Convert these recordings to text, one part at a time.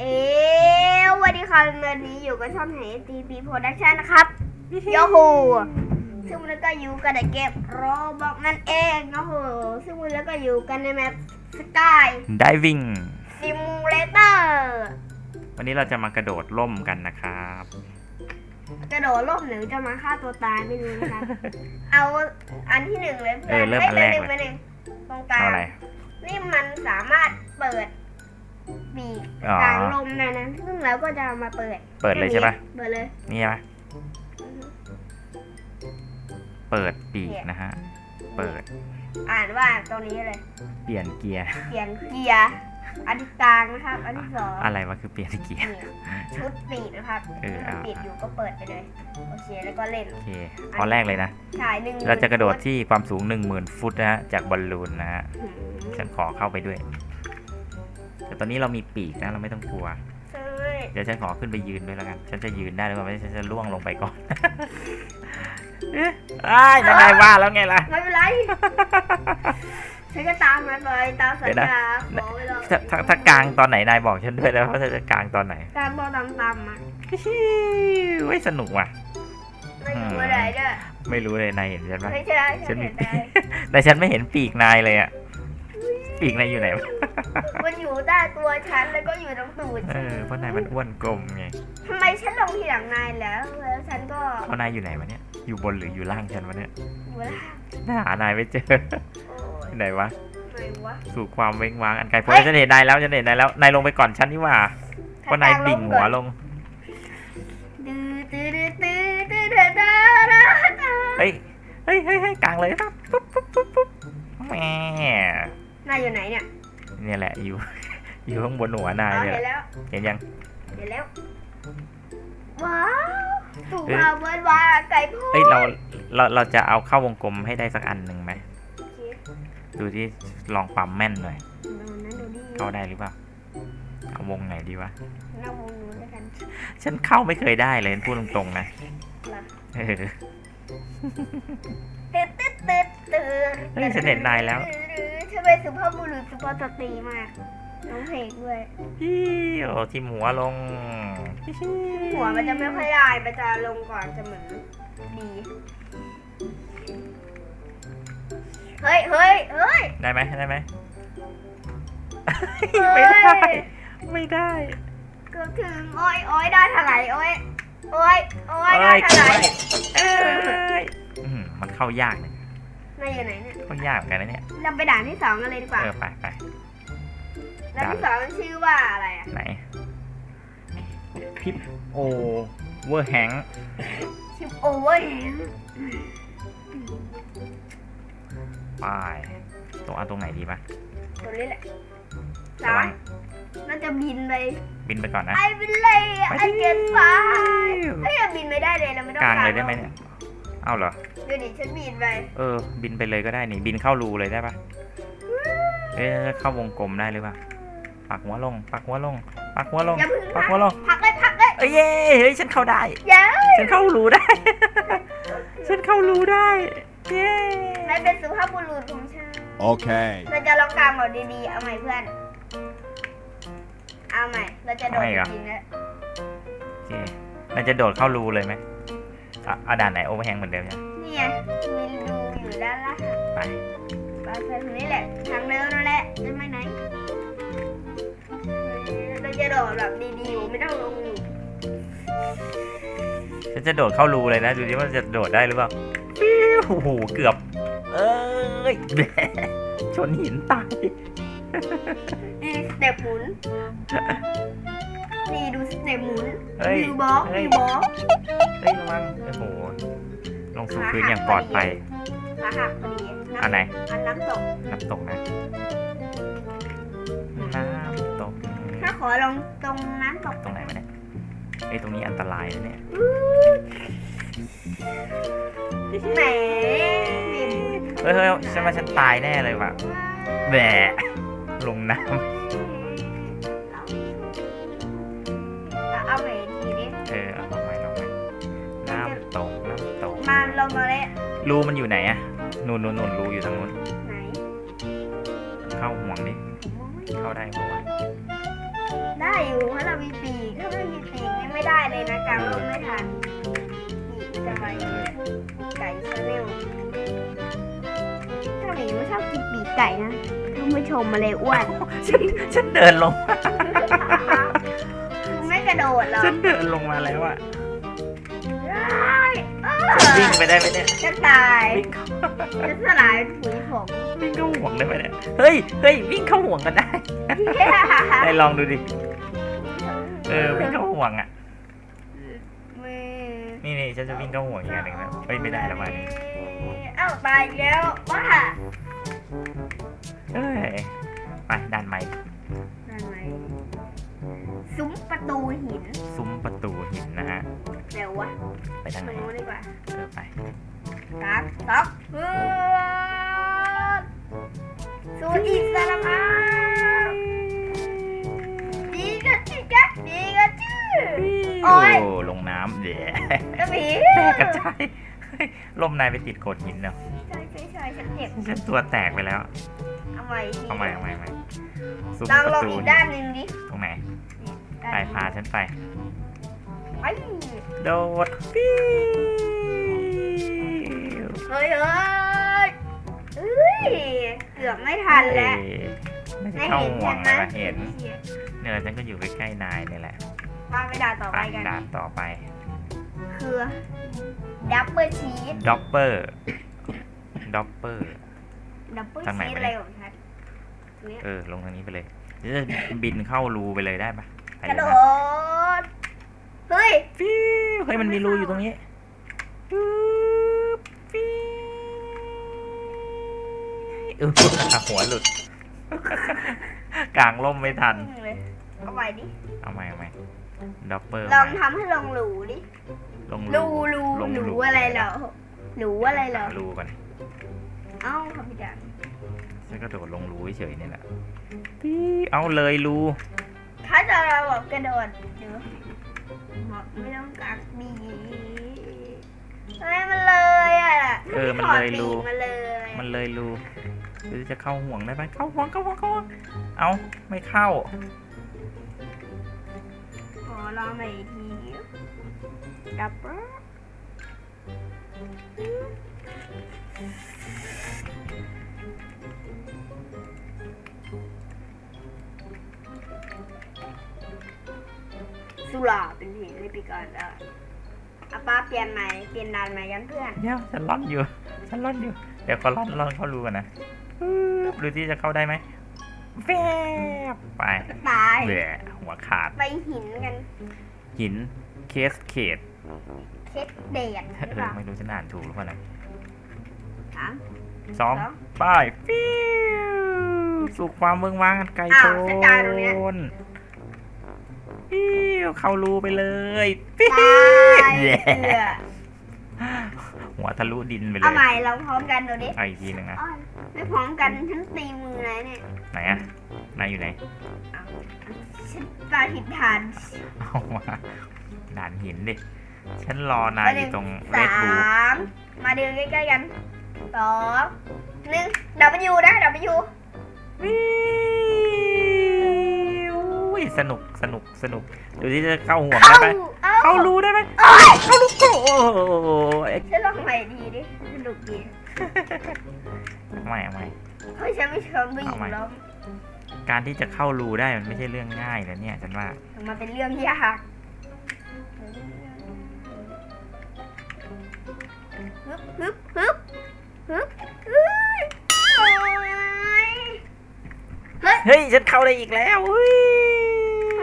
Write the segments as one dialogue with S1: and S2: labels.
S1: เอ๋สวัสดีค่ะวันนี้อยู่กับช่องไหนตีพีโปรดักชั่นนะครับโยโฮซึ่งวันนี้ก็อยู่กันในเกมโรบอกนั่นเองโอ้โหซึ่งวันนี้ก็อยู่กันในแมปสกาย
S2: diving
S1: ซิมูเลเตอร์
S2: วันนี้เราจะมากระโดดร่มกันนะครับ
S1: กระโดดร่มหรือจะมาฆ่าตัวตายไม่รู้นะครับ เอาอันที่หนึ่งเลย
S2: เออเริ่มอันแรก
S1: หนึ่ง
S2: เลย
S1: ไปหนึ่งตรงกลาง
S2: เอาอะไร
S1: นี่มันสามารถเปิด ปีก
S2: อ๋อ
S1: กลางลมได้นะซึ่งเราก็จะเอามาเปิด
S2: เปิดเลยใช่ปะ
S1: เปิดเลย
S2: นี่ใช่ปะเปิดปีกนะฮะ เปิด
S1: อ่านว่าตรงนี้เลย
S2: เปลี่ยนเกียร์
S1: เปลี่ยนเกียร์อันที่กลางนะครับ อันที่สอง
S2: อะไรวะคือเปลี่ยนเกียร์
S1: นี่ชุดปีกนะครับ
S2: เออ
S1: ถ้ามัน
S2: เอา
S1: ปิดอยู่ก็เปิดไปเลย โอเค แล้วก็เล่น
S2: โอเคข้อแรกเลยนะ
S1: ถ่ายหนึ่ง
S2: เราจะกระโดดที่ความสูง 10,000 ฟุตนะฮะ จากบอลลูนนะฮะ
S1: อืม
S2: ฉันขอเข้าไปด้วย แต่ตอนนี้เรามีปีกนะเราไม่ต้องกลัว
S1: ใช่
S2: เดี๋ยวฉันขอขึ้นไปยืนด้วยแล้วกัน ฉันจะยืนได้หรือเปล่าไม่ใช่ฉันจะล่วงลงไปก่อน เอ๊ะอ้ายยังไงว่าแล้วไงล่ะ
S1: ไม่เป็นไรฉันก็ตามมันไปตามสัญ
S2: เดี๋ยวนะ
S1: ญาขอไว้รอ
S2: ถ้าถ้าถ้ากลางตอนไหนนายบอกฉันด้วยนะว่าจะกลางตอนไหน
S1: ตามตอนตามๆมา
S2: เว้ยสนุกว่ะ
S1: ไม่รู้อะไรด้วย
S2: ไม่รู้เลยนายเห็นฉันปะ
S1: ไม่ใช่
S2: ฉันมี
S1: เห็น
S2: ปี
S1: ได้
S2: กแต่ฉันไม่เห็นปีกนายเลยอะ ปีกนายอยู่ไหนวะ
S1: มันอยู่ใต้ตัวฉันแล้วก็อยู่ตรงตูด
S2: เออเพราะนายมันอ้วนกลมไง
S1: ทำไมฉันลงทีหลังนายแล้ว แล้วฉันก็
S2: เพราะนายอยู่ไหนวะเนี่ย อยู่บนหรืออยู่ล่างฉันวะเนี่ย
S1: อยู่ล่าง
S2: น่าหานายไม่เจอ
S1: โอ้ย
S2: ที่ไหนวะ
S1: ไหนวะ
S2: สู่ความเว้งว้างอันไกลโพ้
S1: เฮ้ย
S2: ฉันเห็นนายแล้วฉันเห็นนายแล้วนายลงไปก่อนฉันนี่หว่าเพราะนายดิ่งหัวลง
S1: ดื้อตื้อตื้อตื้อตื้อตื้อตื้อตื้อ
S2: เฮ้ยเฮ้ยเฮ้ยเฮ้ยกลางเลยครับปุ๊บปุ๊บปุ๊บปุ๊บแหม
S1: นายอยู่ไหนเนี่ย
S2: เนี่ยแหละอยู่ อยู่ข้างบนหัวนาย
S1: อ๋อ
S2: เนี่ย
S1: เห็นแล้ว
S2: เห็นยัง
S1: เห็นแล้ว ว้าวถูก
S2: เอ้ย
S1: มาเบิร์ดว่าไก่พ่อ
S2: เฮ้ยเราเราเราจะเอาเข้าวงกลมให้ได้สักอันหนึ่งไหม
S1: โอเค
S2: ดูที่ลองความแม่นหน่อย
S1: ดูนั่นดูดิ
S2: เข้าได้หรือเปล่าเอาวงไหนดีวะ
S1: หน้าวงนู้นแล้วกัน
S2: ฉันเข้าไม่เคยได้เลยพูดตรงๆนะ
S1: เหรอ
S2: เออ
S1: ตึ๊ดตึ๊ดตึ๊ดตึ๊ด
S2: เฮ้ยฉันเห็นนายแล้ว
S1: ฉันเป็นสุภาพบุรุษสุภาพสตรีมากร้องเพลงด้วย
S2: ฮิโอทิมหัวลง
S1: หัวมันจะไม่ค่อยได้มันจะลงก่อนเสมอดี เฮ้ยเฮ้ยเฮ้ย
S2: ได้ไหมได้ไหม
S1: เฮ้
S2: ไม่ได้
S1: ย
S2: ไม่ได้
S1: เกือบถึง โอ้ยโอ้ยได้เท่าไหร่โอ้ยโอ้ยโอ้ยได้
S2: เอ้ย
S1: เท่าไหร่
S2: เอ้ยอื้อหือมันเข้ายากเนี่ย
S1: นายอยู่ไหนเนี่ย
S2: เข้ายากเหมือนกันนะเนี่ย
S1: เราไปด่านที่สองกันเลยดีกว่า
S2: เออไปไป
S1: ด่านที่สองชื่อว่าอะไรอะ
S2: ไหนพิปโอเวอร์แฮง
S1: ชื่อโอเวอร์แฮง
S2: ไปตรงเอาตรงไหนดีปะ
S1: ตัวนี้แหละ
S2: ระ
S1: ซ้า
S2: วั
S1: ย
S2: ง
S1: น่าจะบินไป
S2: บินไปก่อนนะ
S1: ไอ้บินเลย
S2: ไป
S1: ไอ้
S2: ดิ
S1: เกตฟ้าเฮ้ยเราบินไม่ได้เลยเราไม่ต้อง
S2: กลาง
S1: การ
S2: เลยได้ไหมเนี่ย เอาเหรอ
S1: เดี๋ยวดิฉันบินไป
S2: เออ บินไปเลยก็ได้นี่ บินเข้ารูเลยได้ปะเอ๊ะเข้าวงกลมได้หรือเปล่าปักหัวลง ปักหัวลง ปักหัวลง
S1: อย่าเพึ่ง
S2: ปัก
S1: พัก
S2: หัวลง
S1: พักเลยพักเลย
S2: เอ้ยเย้เฮ้ยฉันเข้าได้
S1: อย่า
S2: ฉันเข้ารูได้ ฉันเข้ารูได้ เย้
S1: นายเป็นสุภาพบุรุษของฉัน
S3: Okay.
S1: เราจะลองกลางแบบดีๆ เอาใหม่เพื่อน เอาใหม่ เราจะโดดจริงๆแล้ว
S2: โอเคมันจะโดดเข้ารูเลยไหมอะเอาด่านไหนโอเวอร์แฮงเหมือนเดิมใช่ไหม
S1: นี่ไงมีรูอยู่ด้านล่าง
S2: ไป
S1: ไปทางนี้แหละทางเดินนั่นแหละจะไปไหนเราจะโดดแบบดีๆอยู่ไม่ต้องลงหลุม
S2: ฉันจะโดดเข้ารูเลยนะ ดูดิว่าจะโดดได้หรือเปล่าฟิวโอ้โหเกือบ เอ้ยชนหินตาย
S1: นี่สเต็ปหมุนนี่ดูสเต็ปหมุน
S2: เฮ้ย
S1: ดูบล็อก
S2: เฮ้ย
S1: ดูบล็อก
S2: เฮ้ยระวังโอ้โห ลงสู่พื้นอย่างปลอดภัย
S1: ขาหักพอดี
S2: อันไหน
S1: อันน้ำตก
S2: น้ำตกนะ น้ำตก
S1: ถ้าขอลงตรงน้ำตก
S2: ตรงไหนวะเนี่ยเฮ้ยตรงนี้อันตรายนะเนี่ย
S1: แหม
S2: เฮ้ยเฮ้ยฉันว่าฉันตายแน่เลยว่ะแหมลงน้
S1: เรู
S2: มันอยู่ไหนอะนู่นนู่นนู่นรูอยู่ทางนู้น
S1: ไหน
S2: เข้าห่วงดิ เข้าได้ปะวะ
S1: ได้อยู่เพราะเรามีปีกถ้าไม่มีปีกนี่ไม่ได้เลยนะกลางลมไม่ทันนี่จะไปไก่ชาแนลถ้าหมีไม่ชอบกินปีกไก่นะท่านผู้ชมมาเลยอ้วน
S2: ฉันฉันเดินลง
S1: คือไม่กระโดดหรอก
S2: ฉันเดินลงมาแล้วอะ
S1: ได้เออ
S2: ฉัน วิ่งไปได้ไหมเนี่ย
S1: จะตาย
S2: วิ่งเข้า
S1: จะสลายเป็นผุยผง
S2: วิ่งเข้าห่วงได้ไหมเนี่ยเฮ้ยเฮ้ยวิ่งเข้าห่วงกันได้ไอ้ลองดูดิเออวิ่งเข้าห่วงอะ
S1: มือ
S2: นี่นี่ฉันจะวิ่งเข้าห่วงอีกอันหนึ่งนะเฮ้ยไม่ได้แล้ววันนี้
S1: เอ้าตายอีกแล้วว่า
S2: เอ้ยไปด้านใหม่
S1: นั่นไงซุ้มประตูหิน
S2: ซุ้มประตูหินนะฮะ
S1: เร็ววะ
S2: ไป ทางไหน
S1: ตรงนู้นดีกว่า
S2: เออไป
S1: สามสองเฮ้ยสู่อิสระภาพดีกันจิกะดีกันจื้อโอ๊ย
S2: โอ้ลงน้ำเดี๋ยว
S1: กระหมี
S2: แตกกระจายเฮ้ยลมนายไปติดโขดหินเนาะ
S1: ใช่ใช่ใช่ฉันเจ็บ
S2: ฉันตัวแตกไปแล้ว
S1: เอาใหม่ที
S2: เอาใหม่เอาใหม่เอาใหม่ซุ้ม
S1: ลอง
S2: ประ
S1: ลง
S2: ตู
S1: อีก
S2: หิ
S1: ด้าน
S2: น
S1: หนึ่งดิ
S2: ตรงไหน
S1: ด้าน
S2: ไปพาฉันไป
S1: ไอ้
S2: โดดปิ้ว
S1: เฮ้ยเฮ้ยเอ้ยเกือบไม่ทันแล้ว
S2: เอ้ยไม่ได้
S1: ไม่
S2: เข้า
S1: เห็น
S2: ห่ว
S1: ใช่
S2: ง
S1: ไหม
S2: นะเห็นเนี่ยฉันก็อยู่ใกล้ๆนายนี่แหละ
S1: มาไปด่านต่อ
S2: ไป
S1: ไปกัน
S2: ด่านต่อไป
S1: คือดับเบิลชีส
S2: ด็อปเปอร์ด็อปเปอร์
S1: ดับเบิล
S2: ทางไหน
S1: ชีส
S2: วะ
S1: อะไร
S2: เนี่ย
S1: ของฉันเนี่ย
S2: เออลงทางนี้ไปเลยเดี๋ยวจะบินเข้ารูไปเลยได้ปะไป
S1: กระ
S2: เล
S1: โด
S2: ยนะ
S1: ด เฮ้ย
S2: ฟิวเฮ้ยมันมีรูอยู่ตรงนี้ปึ๊บฟิวเออหัวหลุด กลางล่มไม่ทัน
S1: เลยเอาใหม่ดิ
S2: เอาใหม่เอาใหม่ด็อปเปอร์
S1: ลองทำให้ลงหรูดิ
S2: ลง
S1: รูรู
S2: ลง
S1: หรูอะไรเหรอหรูอะไรเหรอ
S2: หารูก่อน
S1: เอ้าครับพี่ดัน
S2: ฉันก็โดดลงรูเฉยๆนี่แหละฟิวเอาเลยรู
S1: ถ้าจะบอกกระโดดเดี๋ยวบอก ไม่ต้องกักดีเฮ้ยมันเลยอะ
S2: เออมันเลยรู
S1: ถอดปีกมาเลย
S2: มันเลยรูหรือจะเข้าห่วงได้ไหมเข้าห่วงเข้าห่วงเข้าห่วงเอาไม่เข้า
S1: ขอลองใหม่อีกทีดับเบิ้ล สุราเป็นผีในปีก่อนแล้วอาป้าเปลี่ยนใหม่เปลี่ยนดานใหม่กันเพื่อน
S2: เดี๋ยวฉันร่อนอยู่ ฉันร่อนอยู่ เดี๋ยวก็ร่อนร่อนเข้ารูกันนะปึ๊บดูที่จะเข้าได้ไหมแวบไป
S1: ตาย
S2: เบื่อหัวขาด
S1: ไปหินกัน
S2: หินเคสเขต
S1: เช็ดเดดหรือ
S2: เอ
S1: เป
S2: อ
S1: ล่า
S2: ไม่รู้ฉันอ่านถูกหรือเปล่านะ
S1: สาม
S2: สอง
S1: สอง
S2: ไปฟิวสู่ความเมืองว่างอันไกล
S1: อ้า
S2: โพ้
S1: วฉัน ตายตรงเนี้ย
S2: นฟิวเข้ารูไปเลยฟิว
S1: ตาย
S2: เย้
S1: เสือ
S2: หัวทะลุดินไปเล
S1: เอา
S2: ย
S1: ใหม่ลองพร้อมกันดูดิ
S2: เอาอีกทีหนึ่งอะ
S1: อ้อยไม่พร้อมกันฉันตีมือนะเนี่ย
S2: ไหนอะนายอยู่ไหน
S1: เอาฉันตาผิดฐาน
S2: เอามาด่านหินดิฉันรอนายอยู่ตรงเร
S1: สา
S2: ดบู
S1: มมาดูใกล้ๆกันสองหนึ่งดับเบิลยูนะดับเบิล ยู
S2: วิวสนุกสนุกสนุกดูที่จะเข้าห่วง
S1: เข้า
S2: ได้ไหม
S1: เอ้า
S2: เข้ารูได้ไหม
S1: เอ้ย
S2: เข้ารูโอ้โห
S1: ฉันลองใหม่ดีดิสนุกดี
S2: ไม่ไม่
S1: เฮ้ยฉันไม่ชอบผู้หญิ
S2: เอา
S1: ง
S2: ใหม่
S1: ล้ม
S2: การที่จะเข้ารูได้มันไม่ใช่เรื่องง่ายนะเนี่ยฉันว่า
S1: มันเป็นเรื่องยากฮึบฮึบฮึบฮึบเฮ้ยโอ้ย
S2: เฮ้ยฉันเข้าได้อีกแล้วเฮ้ย
S1: ทำไ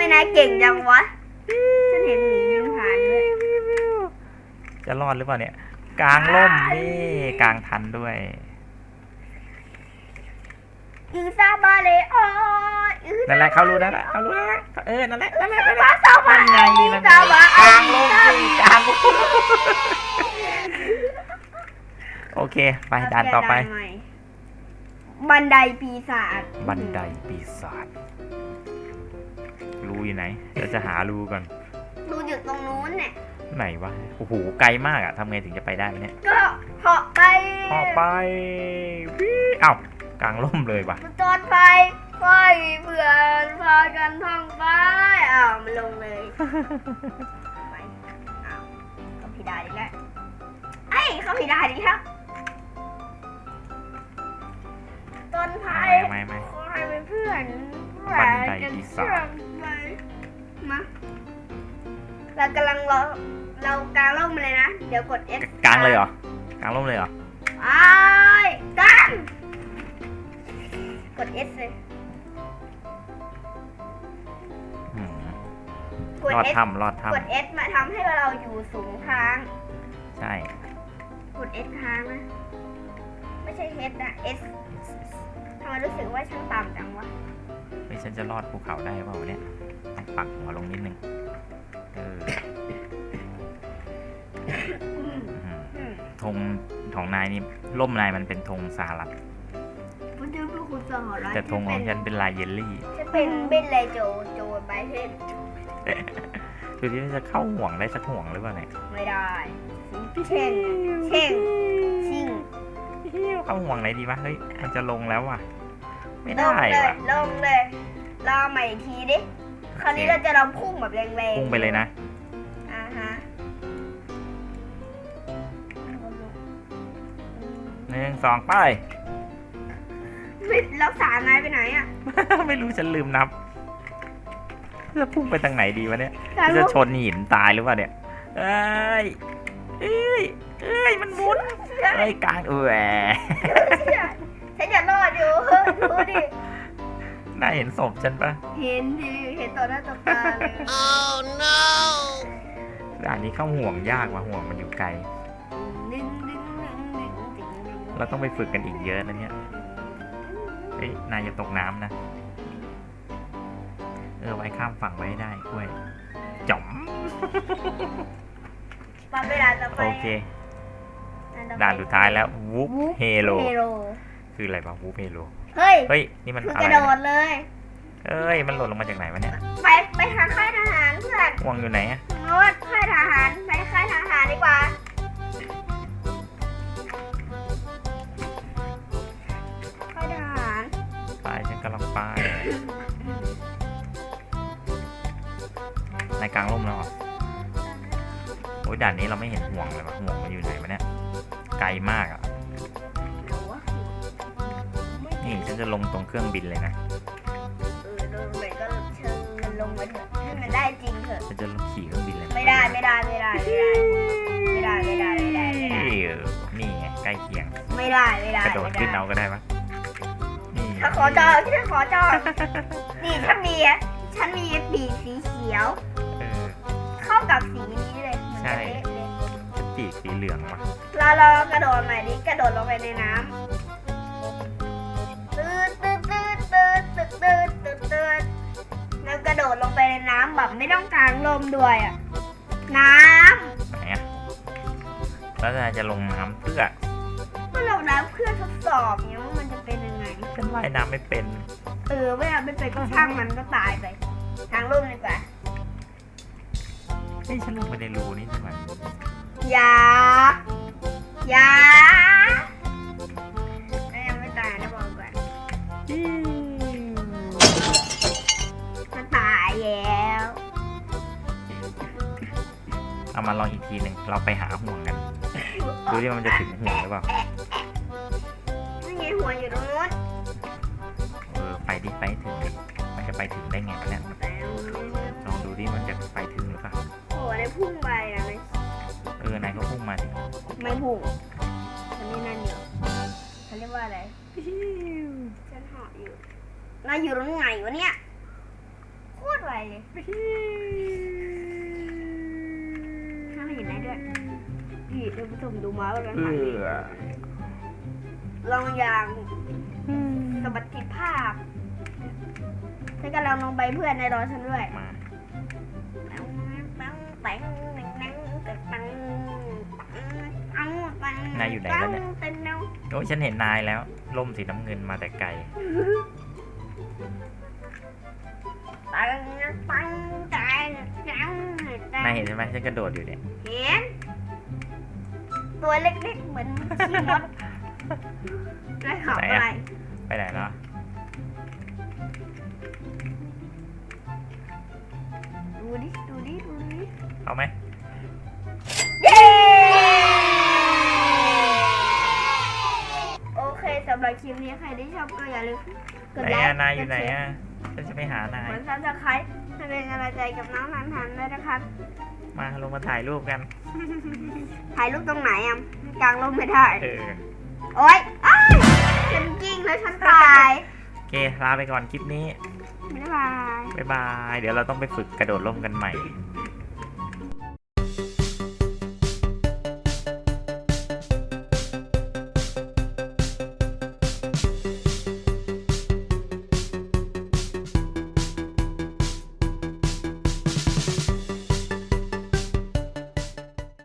S1: มนายเก่งจังวะ ฉันเห็นหมีบินผ่านด้วย
S2: จะรอดหรือเปล่าเนี่ย กลางล่มนี่กลางทันด้วย
S1: อีซาบาเลโออีซาบา
S2: นั่นแหละเข้ารูได้ละเข้ารูได้ละเออนั่นแหละนั่นแหละนั่นแหละ
S1: ซาบา
S2: นั่นไง
S1: อี
S2: นั่น
S1: ซาบาก
S2: ลางลงสิกลางลงโอเค ไปด่านต่อไป
S1: ใหม่บันไดปีศาจ
S2: บันไดปีศาจรู อยู่ไหนเดี๋ยวจะหารูก่อน
S1: ดูอยู่ตรงนู้นเนี่ย
S2: ไหนวะ โอ้โห ไกลมากอะทำไงถึงจะไปได้วะเนี่ย
S1: ก็เหาะไป
S2: ออกไปวิเอ้ากลางล่มเลยวะ
S1: จอดไปไปเพื่อนพากันท่องไปอ้าวไปอ้าวเขาผิดได้อีกแล้วไอ้ยเขาผิดได้อีกแล้วต้นไผ่
S2: ไม่ไม่ไม่
S1: ข อให้เป็นเพื่อน
S2: บันไดปีศาจ
S1: ไปมาเรากำลังรอเรากางร่มมาเลยนะ เดี๋ยวกด F
S2: กลางเลยเหรอกลางร่มเลยเหรอ
S1: ไอ้กางกด S เลย
S2: อืม
S1: กด
S2: รอด
S1: S
S2: ถ้ำรอด
S1: กด
S2: ถ้ำ
S1: S มาทำให้เราอยู่สูงค้าง
S2: ใช่
S1: กด S ค้างนะ ไม่ใช่ H นะ S ทำ ไมรู้สึกว่าฉันต่ำจังวะ
S2: เฮ้ยฉันจะรอดภูเขาได้เปล่าวะเนี่ยต้องปักหัวลงนิดนึงเอออืม
S1: อืม
S2: ธงของนายนี่ร่มนายมันเป็นธงสหรัฐ
S1: คุณจะเป็นคุณสหรัฐ
S2: แต่ธงของฉันเป็นลายเยลลี่
S1: ฉันเป็นเบนไลโจโจไบเทน
S2: ดูที่จะเข้าห่วงได้สักห่วงหรือเปล่าเนี่ย
S1: ไม่ได้เช่งเช่งชิง
S2: เข้าห่วงไหนดีวะเฮ้ยมันจะลงแล้วว่ะ ไม่
S1: ล
S2: ได้
S1: งเลย
S2: ว่ะ
S1: ลงเลยรอใหม่อีกทีดิ คราวนี้เราจะลองพุ่งแบบแรงๆ
S2: พุ่งไปเลยนะ
S1: อ่าฮะ
S2: หนึ่งสองไป
S1: ไม่แล้วสารนายไปไหนอะ
S2: ไม่รู้ฉันลืมนับจะพุ่งไปทางไหนดีวะเนี่ย
S1: สาร
S2: จะชนหินตายหรือเปล่าเนี่ยเอ้ยเอ้ยเอ้ยมันหมุนเอ้ยกลางเออแหว
S1: ฉันจะรอดอยู่ดูดิ
S2: น่าเห็นศพฉันปะ
S1: เห็นดิเห็นต่อหน้าต่อตาเลย
S2: ด่านนี้เข้าห่วงยากว่ะห่วงมันอยู่ไกล
S1: ดึงดึงดึงดึงดึงดึง
S2: เราต้องไปฝึกกันอีกเยอะนะเนี่ยเฮ้ยนายอย่าตกน้ำนะ เออไว้ข้ามฝั่งไว้ให้ได้กล้วยจ๋อม
S1: ปั๊บเวลาจะไป
S2: โอเค ด่านสุดท้ายแล้ววูฟ
S1: วูฟ
S2: เฮโล
S1: เฮโล
S2: คืออะไรวะวูฟเฮโล
S1: เฮ้ย
S2: เฮ้ยนี่มัน
S1: คือ
S2: อะ
S1: ก
S2: ไร
S1: ระโด
S2: เนี่ย
S1: ดเลย
S2: เอ้ยมันหล่นลงมาจากไหนวะเนี่ย
S1: ไปไปหาค่ายทหารเพื่อน
S2: ห่วงอยู่ไหนอะ
S1: โน้ตค่ายทหารไปค่ายทหารดีกว่าค่ายทหาร
S2: ไปฉันกำลังไปในกลางร่มแล้วเหรอโอ้ยด่านนี้เราไม่เห็นห่วงเลยวะห่วงมันอยู่ไหนวะเนี่ยไกลมากอะ จะลงตรงเครื่องบินเลยนะ
S1: เออลงไปก็เชิญมันลงไปเถอะใมัได้จริงเถอะ
S2: จะขี่เครื่องบินเลย
S1: ไม่ได้ไม่ได้ไม่ได้ไม่ได้ไม่ได้ไม่ได้ไม่ได้
S2: เออนี่ไงใกล้เคียง
S1: ไม่ได้ไม่ได้
S2: กระโดดขึ้นเอาก็ได้ปะนี่
S1: ถ้าขอจอที่ถ้าขอจอนี่ฉันมีฉันมีปีกสีเขียว
S2: เออ
S1: เข้ากับสีนี้เลยมันจะเละ
S2: ๆ ปีกสีเหลืองวะ
S1: เราเรากระโดดใหม่ดิกระโดดลงไปในน้ำ ตืดตืดตืดตืดแล้วกระโดดลงไปในน้ำแบบไม่ต้องกางลมด้วยอะ น้
S2: ไหนอะแล้วนายจะลงน้ำเพื่อำ
S1: ก็ลงน้ำเพื่อทดสอบเนี่ยว่ามันจะเป็นยังไง
S2: ฉันว่ายน้ำไม่เป็น
S1: เออไม่เอาไม่เป็นก็ช่างมันก็ตายไป ทางลุ่มดีกว่า
S2: เฮ้ยฉันลงไปในรูนี่ใช่ไหม
S1: อย่า อย่าแล้วยังไม่ตายนะบอกก่อนมั
S2: มาลองอีกทีหนึ่งเราไปหาห่วงกันดูที่มันจะถึงห่วงหรือเปล่า
S1: นี่ไงหัวอยู่ตรงนู้น
S2: เออไปดิไปให้ถึงดิมันจะไปถึงได้ไงวะเนี่ยลองดูดิมันจะไปถึงหรือเปล่า
S1: หัวได้พุ่งไปนะไม่
S2: เออนายก็พุ่งมาดิ
S1: ไม่พุ่งอันนี้นั่นอยู่เขาเรียกว่าอะไรฉันเหาะอยู่นายอยู่ตรงไหนวะเนี่ยโคตรไวเลยถ้าไม่เห็นนายด้วย พี่ท่านผู้ชมดูมาว่ากัน
S2: เอ
S1: ถ่ายดิ
S2: อ
S1: ลองอย่างสมบัติภาพฉันกำลังลงไปเพื่อนในรอฉันด้วย
S2: มานายอยู่ไหนแล้วเนี่ย
S1: เป็นแนว
S2: โอ้ยฉันเห็นนายแล้วล่มสีน้ำเงินมาแต่ไกล
S1: ปังปังใจจัง
S2: นายเห็นใช่ไหมฉันกระโดดอยู่เนี่ย
S1: เห็น ตัวเล็กๆ เหมือนขี้มดนายขับอะไร
S2: ไปไหนแล้ว
S1: ดูดิดูดิ
S2: เอาไหม
S1: เย้โอเคสำหรับคลิปนี้ใครที่ชอบก็อย่าลืมกด
S2: ไหน
S1: ไล
S2: อะ
S1: ค์
S2: นายอยู่
S1: กด
S2: ไหน
S1: แชร์
S2: อะฉันจะไปหานาย
S1: กดซับสไครต์ให้เป็นกำลังใจกับน้องนันทันด้วยนะครับ
S2: มาลงมาถ่ายรูปกัน
S1: ถ่ายรูปตรงไหนอะกลางร่มไม่ได้
S2: เออ
S1: โอ๊ยอ้ายฉันกิ้งแล้วฉันตาย
S2: โอเคลาไปก่อนคลิปนี้
S1: บ๊ายบาย
S2: บ๊ายบาย เดี๋ยวเราต้องไปฝึกกระโดดร่มกันใหม่
S1: บ